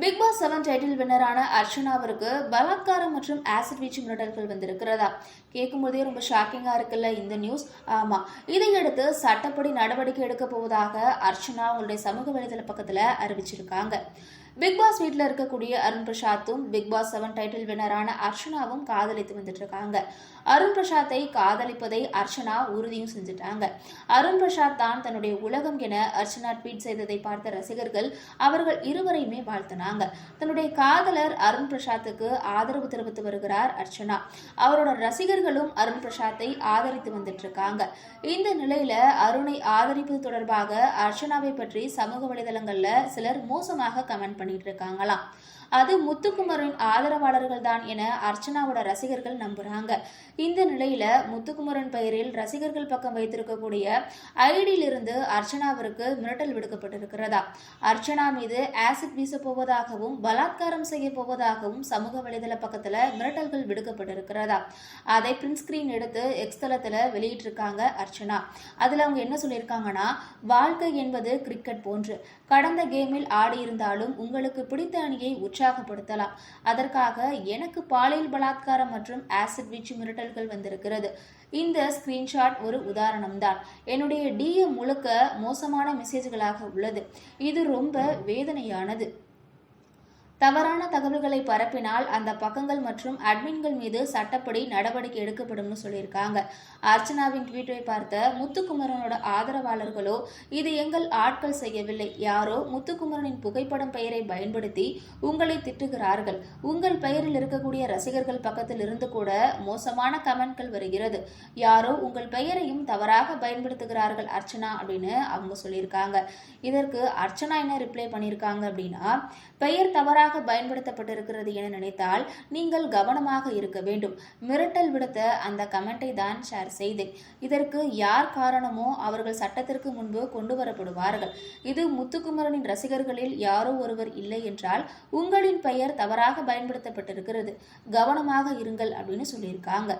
Big Boss seven title வின்னரான அர்ச்சனாவிற்கு பலாத்காரம் மற்றும் ஆசிட் வீச்சு மிரட்டல்கள் வந்திருக்கிறதா? கேட்கும்போதே ரொம்ப ஷாக்கிங்கா இருக்குல்ல இந்த நியூஸ் ஆமா. இதையடுத்து சட்டப்படி நடவடிக்கை எடுக்க போவதாக அர்ச்சனா அவங்களுடைய சமூக வலைதள பக்கத்துல அறிவிச்சிருக்காங்க. பிக் பாஸ் வீட்டில் இருக்கக்கூடிய அருண் பிரசாத்தும் பிக் பாஸ் செவன் டைட்டில் வினரான அர்ச்சனாவும் காதலித்து வந்துட்டு இருக்காங்க அருண் பிரசாத்தை காதலிப்பதை அர்ச்சனா உறுதியும் செஞ்சுட்டாங்க. அருண் பிரசாத் தான் தன்னுடைய உலகம் என அர்ச்சனா ட்வீட் செய்ததை பார்த்த ரசிகர்கள் அவர்கள் இருவரையுமே வாழ்த்தினாங்க. தன்னுடைய காதலர் அருண் பிரசாத்துக்கு ஆதரவு தெரிவித்து வருகிறார் அர்ச்சனா. அவரோட ரசிகர்களும் அருண் பிரசாத்தை ஆதரித்து வந்துட்டு இருக்காங்க இந்த நிலையில அருணை ஆதரிப்பது தொடர்பாக அர்ச்சனாவை பற்றி சமூக வலைதளங்கள்ல சிலர் மோசமாக கமெண்ட் பண்ணி பண்ணிட்டு இருக்காங்களாம். அது முத்துக்குமரின் ஆதரவாளர்கள் தான் என அர்ச்சனாவோட ரசிகர்கள் நம்புறாங்க. இந்த நிலையில முத்துக்குமரன் பெயரில் ரசிகர்கள் பக்கம் வைத்திருக்கக்கூடிய ஐடியிலிருந்து அர்ச்சனாவிற்கு மிரட்டல் விடுக்கப்பட்டிருக்கிறதா? அர்ச்சனா மீது ஆசிட் வீச போவதாகவும் பலாத்காரம் செய்ய போவதாகவும் சமூக வலைதள பக்கத்துல மிரட்டல்கள் விடுக்கப்பட்டிருக்கிறதா? அதை பிரிண்ட் ஸ்கிரீன் எடுத்து எக்ஸ் தளத்துல வெளியிட்டிருக்காங்க அர்ச்சனா. அதுல அவங்க என்ன சொல்லியிருக்காங்கன்னா வாழ்க்கை என்பது கிரிக்கெட் போன்று. கடந்த கேமில் ஆடியிருந்தாலும் உங்களுக்கு பிடித்த அணியை உற்சாகப்படுத்தலாம். அதற்காக எனக்கு பாலியல் பலாத்காரம் மற்றும் ஆசிட் வீச்சு மிரட்டல்கள் வந்திருக்கிறது. இந்த ஸ்கிரீன்ஷாட் ஒரு உதாரணம் தான் என்னுடைய டிஎம் முழுக்க மோசமான மெசேஜ்களாக உள்ளது. இது ரொம்ப வேதனையானது. தவறான தகவல்களை பரப்பினால் அந்த பக்கங்கள் மற்றும் அட்மின்கள் மீது சட்டப்படி நடவடிக்கை எடுக்கப்படும்னு சொல்லியிருக்காங்க. அர்ச்சனாவின் ட்வீட்டை பார்த்த முத்துக்குமரனோட ஆதரவாளர்களோ இது எங்கள் ஆட்கள் செய்யவில்லை. யாரோ முத்துக்குமரனின் புகைப்படம் பெயரை பயன்படுத்தி உங்களை திட்டுகிறார்கள். உங்கள் பெயரில் இருக்கக்கூடிய ரசிகர்கள் பக்கத்தில் இருந்து கூட மோசமான கமெண்ட்கள் வருகிறது. யாரோ உங்கள் பெயரையும் தவறாக பயன்படுத்துகிறார்கள் அர்ச்சனா அப்படின்னு அவங்க சொல்லியிருக்காங்க. இதற்கு அர்ச்சனா என்ன ரிப்ளை பண்ணியிருக்காங்க அப்படின்னா பெயர் தவறாக தவறாக பயன்படுத்தப்பட்டிருக்கிறது என நினைத்தால் நீங்கள் கவனமாக இருக்க வேண்டும். மிரட்டல் விடுத்த அந்த கமெண்டை தான் ஷேர் செய்தேன். இதற்கு யார் காரணமோ அவர்கள் சட்டத்திற்கு முன்பு கொண்டு வரப்படுவார்கள் இது முத்துக்குமரனின் ரசிகர்களில் யாரோ ஒருவர் இல்லை என்றால் உங்களின் பெயர் தவறாக பயன்படுத்தப்பட்டிருக்கிறது. கவனமாக இருங்கள் அப்படின்னு சொல்லியிருக்காங்க.